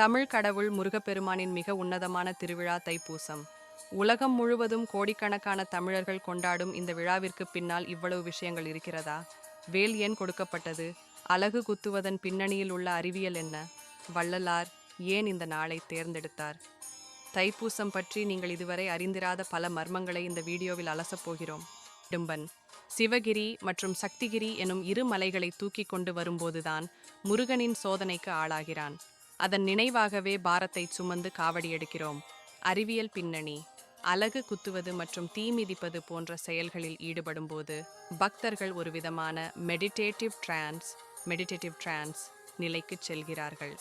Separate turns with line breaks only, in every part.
தமிழ் கடவுள் முருகப்பெருமானின் மிக உன்னதமான திருவிழா தைப்பூசம். உலகம் முழுவதும் கோடிக்கணக்கான தமிழர்கள் கொண்டாடும் இந்த விழாவிற்கு பின்னால் இவ்வளவு விஷயங்கள் இருக்கிறதா? வேல் ஏன் கொடுக்கப்பட்டது? அலகு குத்துவதன் பின்னணியில் உள்ள அறிவியல் என்ன? வள்ளலார் ஏன் இந்த நாளை தேர்ந்தெடுத்தார்? தைப்பூசம் பற்றி நீங்கள் இதுவரை அறிந்திராத பல மர்மங்களை இந்த வீடியோவில் அலசப் போகிறோம். இடும்பன். சிவகிரி மற்றும் சக்திகிரி எனும் இரு மலைகளை தூக்கி கொண்டு வரும்போதுதான் முருகனின் சோதனைக்கு ஆளாகிறான். அதன் நினைவாகவே பாரத்தை சுமந்து காவடி எடுக்கிறோம். அறிவியல் பின்னணி அலகு குத்துவது மற்றும் தீ மிதிப்பது போன்ற செயல்களில் ஈடுபடும்போது பக்தர்கள் ஒரு விதமான மெடிடேட்டிவ் ட்ரான்ஸ் மெடிடேட்டிவ் ட்ரான்ஸ் நிலைக்கு செல்கிறார்கள்.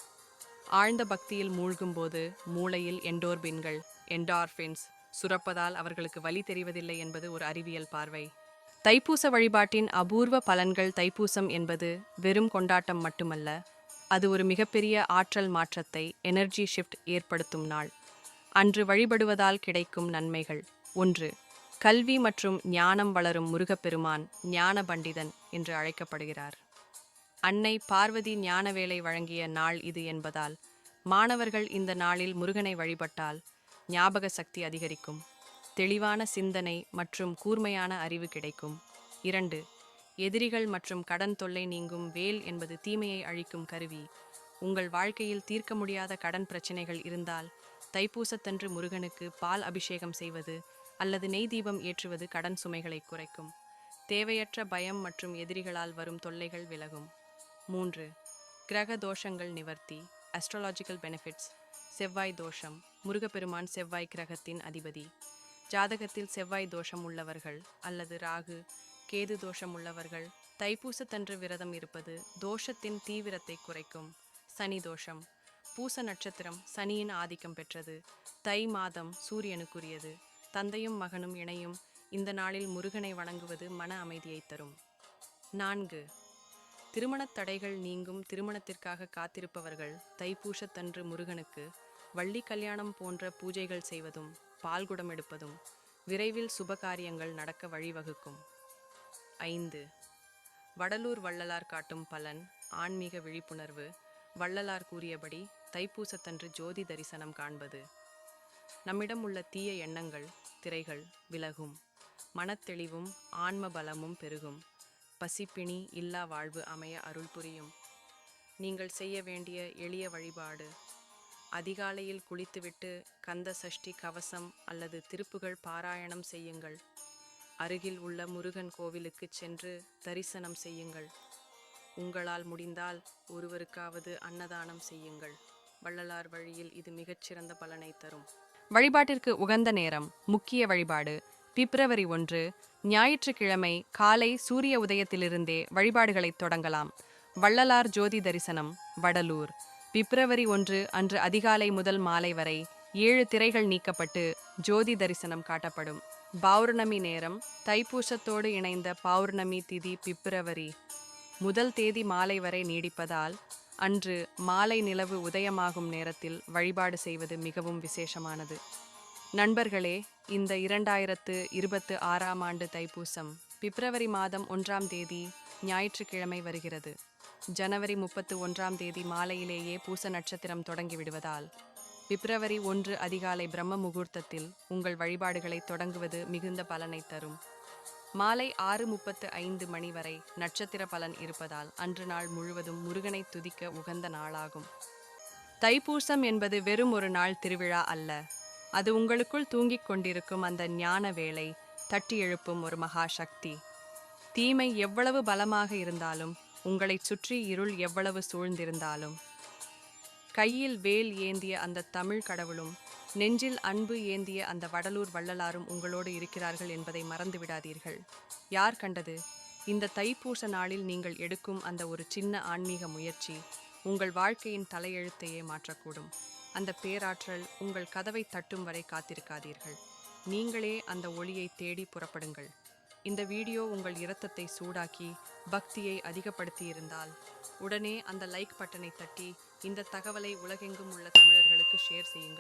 ஆழ்ந்த பக்தியில் மூழ்கும்போது மூளையில் எண்டோர்பின்கள் என்டார்பின்ஸ் சுரப்பதால் அவர்களுக்கு வலி தெரிவதில்லை என்பது ஒரு அறிவியல் பார்வை. தைப்பூச வழிபாட்டின் அபூர்வ பலன்கள் தைப்பூசம் என்பது வெறும் கொண்டாட்டம் மட்டுமல்ல அது ஒரு மிகப்பெரிய ஆற்றல் மாற்றத்தை எனர்ஜி ஷிஃப்ட் ஏற்படுத்தும் நாள். அன்று வழிபடுவதால் கிடைக்கும் நன்மைகள். ஒன்று கல்வி மற்றும் ஞானம் வளரும் முருகப்பெருமான் ஞான பண்டிதன் என்று அழைக்கப்படுகிறார். அன்னை பார்வதி ஞானவேலை வழங்கிய நாள் இது என்பதால் மாணவர்கள் இந்த நாளில் முருகனை வழிபட்டால் ஞாபக சக்தி அதிகரிக்கும். தெளிவான சிந்தனை மற்றும் கூர்மையான அறிவு கிடைக்கும். இரண்டு எதிரிகள் மற்றும் கடன் தொல்லை நீங்கும் வேல் என்பது தீமையை அழிக்கும் கருவி. உங்கள் வாழ்க்கையில் தீர்க்க முடியாத கடன் பிரச்சனைகள் இருந்தால் தைப்பூசத்தன்று முருகனுக்கு பால் அபிஷேகம் செய்வது அல்லது நெய் தீபம் ஏற்றுவது கடன் சுமைகளை குறைக்கும். தேவையற்ற பயம் மற்றும் எதிரிகளால் வரும் தொல்லைகள் விலகும். மூன்று கிரக தோஷங்கள் நிவர்த்தி. அஸ்ட்ராலாஜிக்கல் பெனிஃபிட்ஸ் செவ்வாய் தோஷம். முருகப்பெருமான் செவ்வாய் கிரகத்தின் அதிபதி. ஜாதகத்தில் செவ்வாய் தோஷம் உள்ளவர்கள் அல்லது ராகு கேது தோஷம் உள்ளவர்கள் தைப்பூசத்தன்று விரதம் இருப்பது தோஷத்தின் தீவிரத்தை குறைக்கும். சனி தோஷம். பூச நட்சத்திரம் சனியின் ஆதிக்கம் பெற்றது. தை மாதம் சூரியனுக்குரியது. தந்தையும் மகனும் இணையும் இந்த நாளில் முருகனை வணங்குவது மன அமைதியை தரும். நான்கு. திருமணத் தடைகள் நீங்கும் திருமணத்திற்காக காத்திருப்பவர்கள் தைப்பூசத்தன்று முருகனுக்கு வள்ளி கல்யாணம் போன்ற பூஜைகள் செய்வதும் பால்குடம் எடுப்பதும் விரைவில் சுபகாரியங்கள் நடக்க வழிவகுக்கும். ஐந்து. வடலூர் வள்ளலார் காட்டும் பலன் ஆன்மீக விழிப்புணர்வு வள்ளலார் கூறியபடி தைப்பூசத்தன்று ஜோதி தரிசனம் காண்பது. நம்மிடம் உள்ள தீய எண்ணங்கள் திரைகள் விலகும். மனத்தெளிவும் ஆன்ம பலமும் பெருகும். பசிப்பிணி இல்லா வாழ்வு அமைய அருள் புரியும். நீங்கள் செய்ய வேண்டிய எளிய வழிபாடு. அதிகாலையில் குளித்துவிட்டு கந்த சஷ்டி கவசம் அல்லது திருப்புகள் பாராயணம் செய்யுங்கள். அருகில் உள்ள முருகன் கோவிலுக்கு சென்று தரிசனம் செய்யுங்கள். உங்களால் முடிந்தால் ஒருவருக்காவது அன்னதானம் செய்யுங்கள். வள்ளலார் வழியில் இது மிகச்சிறந்த பலனை தரும். வழிபாட்டிற்கு உகந்த நேரம். முக்கிய வழிபாடு. பிப்ரவரி ஒன்று ஞாயிற்றுக்கிழமை காலை சூரிய உதயத்திலிருந்தே வழிபாடுகளை தொடங்கலாம். வள்ளலார் ஜோதி தரிசனம் வடலூர். பிப்ரவரி ஒன்று அன்று அதிகாலை முதல் மாலை வரை ஏழு திரைகள் நீக்கப்பட்டு ஜோதி தரிசனம் காட்டப்படும். பௌர்ணமி நேரம் தைப்பூசத்தோடு இணைந்த பௌர்ணமி திதி பிப்ரவரி. முதல் தேதி மாலை வரை நீடிப்பதால் அன்று மாலை நிலவு உதயமாகும் நேரத்தில் வழிபாடு செய்வது மிகவும் விசேஷமானது. நண்பர்களே இந்த இரண்டாயிரத்து இருபத்து ஆறாம் ஆண்டு தைப்பூசம் பிப்ரவரி மாதம் ஒன்றாம் தேதி ஞாயிற்றுக்கிழமை வருகிறது. ஜனவரி முப்பத்து ஒன்றாம் தேதி மாலையிலேயே பூச நட்சத்திரம் தொடங்கிவிடுவதால் பிப்ரவரி ஒன்று அதிகாலை பிரம்ம முகூர்த்தத்தில் உங்கள் வழிபாடுகளை தொடங்குவது மிகுந்த பலனை தரும். மாலை ஆறு முப்பத்து ஐந்து மணி வரை நட்சத்திர பலன் இருப்பதால் அன்று நாள் முழுவதும் முருகனை துதிக்க உகந்த நாளாகும். தைப்பூசம் என்பது வெறும் ஒரு நாள் திருவிழா அல்ல. அது உங்களுக்குள் தூங்கிக் கொண்டிருக்கும் அந்த ஞான வேளை தட்டி எழுப்பும் ஒரு மகா சக்தி. தீமை எவ்வளவு பலமாக இருந்தாலும் உங்களைச் சுற்றி இருள் எவ்வளவு சூழ்ந்திருந்தாலும் கையில் வேல் ஏந்திய அந்த தமிழ் கடவுளும் நெஞ்சில் அன்பு ஏந்திய அந்த வடலூர் வள்ளலாரும் உங்களோடு இருக்கிறார்கள் என்பதை மறந்து விடாதீர்கள் யார் கண்டது? இந்த தைப்பூச நாளில் நீங்கள் எடுக்கும் அந்த ஒரு சின்ன ஆன்மீக முயற்சி உங்கள் வாழ்க்கையின் தலையெழுத்தையே மாற்றக்கூடும். அந்த பேராற்றல் உங்கள் கதவை தட்டும் வரை காத்திருக்காதீர்கள். நீங்களே அந்த ஒளியை தேடி புறப்படுங்கள். இந்த வீடியோ உங்கள் இரத்தத்தை சூடாக்கி பக்தியை அதிகப்படுத்தி இருந்தால் உடனே அந்த லைக் பட்டனை தட்டி இந்த தகவலை உலகெங்கும் உள்ள தமிழர்களுக்கு ஷேர் செய்யுங்கள்.